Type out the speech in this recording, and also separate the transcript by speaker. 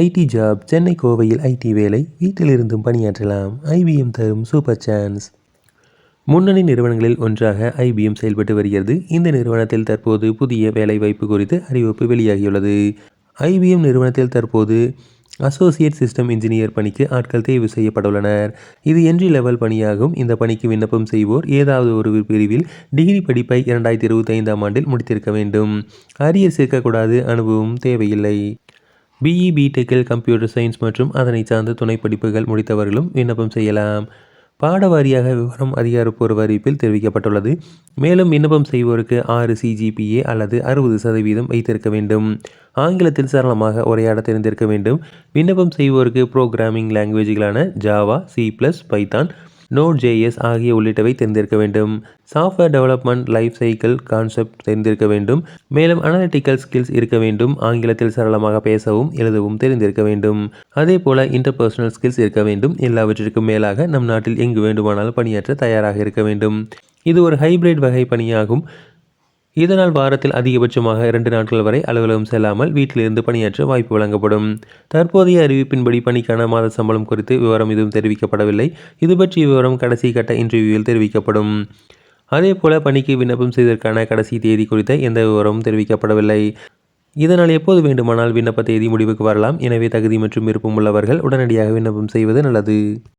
Speaker 1: IT job Chennai கோவையில் IT வேலை வீட்டிலிருந்தும் பணியாற்றலாம். ஐபிஎம் தரும் சூப்பர் சான்ஸ். முன்னணி நிறுவனங்களில் ஒன்றாக ஐபிஎம் செயல்பட்டு வருகிறது. இந்த நிறுவனத்தில் தற்போது புதிய வேலைவாய்ப்பு குறித்து அறிவிப்பு வெளியாகியுள்ளது. ஐபிஎம் நிறுவனத்தில் தற்போது அசோசியேட் சிஸ்டம் இன்ஜினியர் பணிக்கு ஆட்கள் தேர்வு செய்யப்பட்டுள்ளனர். இது என்ட்ரி லெவல் பணியாகும். இந்த பணிக்கு விண்ணப்பம் செய்வோர் ஏதாவது ஒரு பிரிவில் டிகிரி படிப்பை இரண்டாயிரத்தி இருபத்தி ஐந்தாம் ஆண்டில் முடித்திருக்க வேண்டும். அரியர் சேர்க்கக்கூடாது அனுபவம் தேவையில்லை. பிஇ பிடெக்கில் கம்ப்யூட்டர் சயின்ஸ் மற்றும் அதனை சார்ந்த துணை படிப்புகள் முடித்தவர்களும் விண்ணப்பம் செய்யலாம். பாடவாரியாக விவரம் அதிகாரப்பூர்வ அறிவிப்பில் தெரிவிக்கப்பட்டுள்ளது. மேலும் விண்ணப்பம் செய்வோருக்கு ஆறு சிஜிபிஏ அல்லது அறுபது சதவீதம் வைத்திருக்க வேண்டும். ஆங்கிலத்தில் சரளமாக உரையாட தெரிந்திருக்க வேண்டும். விண்ணப்பம் செய்வோருக்கு programming லாங்குவேஜ்களான Java C plus Python Node JS ஆகிய உள்ளிட்டவை தெரிந்திருக்க வேண்டும். Software development life cycle concept தெரிந்திருக்க வேண்டும். மேலும் அனலிட்டிக்கல் ஸ்கில்ஸ் இருக்க வேண்டும். ஆங்கிலத்தில் சரளமாக பேசவும் எழுதவும் தெரிந்திருக்க வேண்டும். அதே போல இன்டர்பர்சனல் ஸ்கில்ஸ் இருக்க வேண்டும். எல்லாவற்றிற்கும் மேலாக நம் நாட்டில் எங்கு வேண்டுமானாலும் பணியாற்ற தயாராக இருக்க வேண்டும். இது ஒரு ஹைபிரிட் வகை பணியாகும். இதனால் வாரத்தில் அதிகபட்சமாக இரண்டு நாட்கள் வரை அலுவலகம் செல்லாமல் வீட்டிலிருந்து பணியாற்ற வாய்ப்பு வழங்கப்படும். தற்போதைய அறிவிப்பின்படி பணிக்கான மாத சம்பளம் குறித்து விவரம் எதுவும் தெரிவிக்கப்படவில்லை. இது பற்றிய விவரம் கடைசி கட்ட இன்டர்வியூவில் தெரிவிக்கப்படும். அதே போல பணிக்கு விண்ணப்பம் செய்வதற்கான கடைசி தேதி குறித்த எந்த விவரமும் தெரிவிக்கப்படவில்லை. இதனால் எப்போது வேண்டுமானால் விண்ணப்ப தேதி முடிவுக்கு வரலாம். எனவே தகுதி மற்றும் விருப்பம் உள்ளவர்கள் உடனடியாக விண்ணப்பம் செய்வது நல்லது.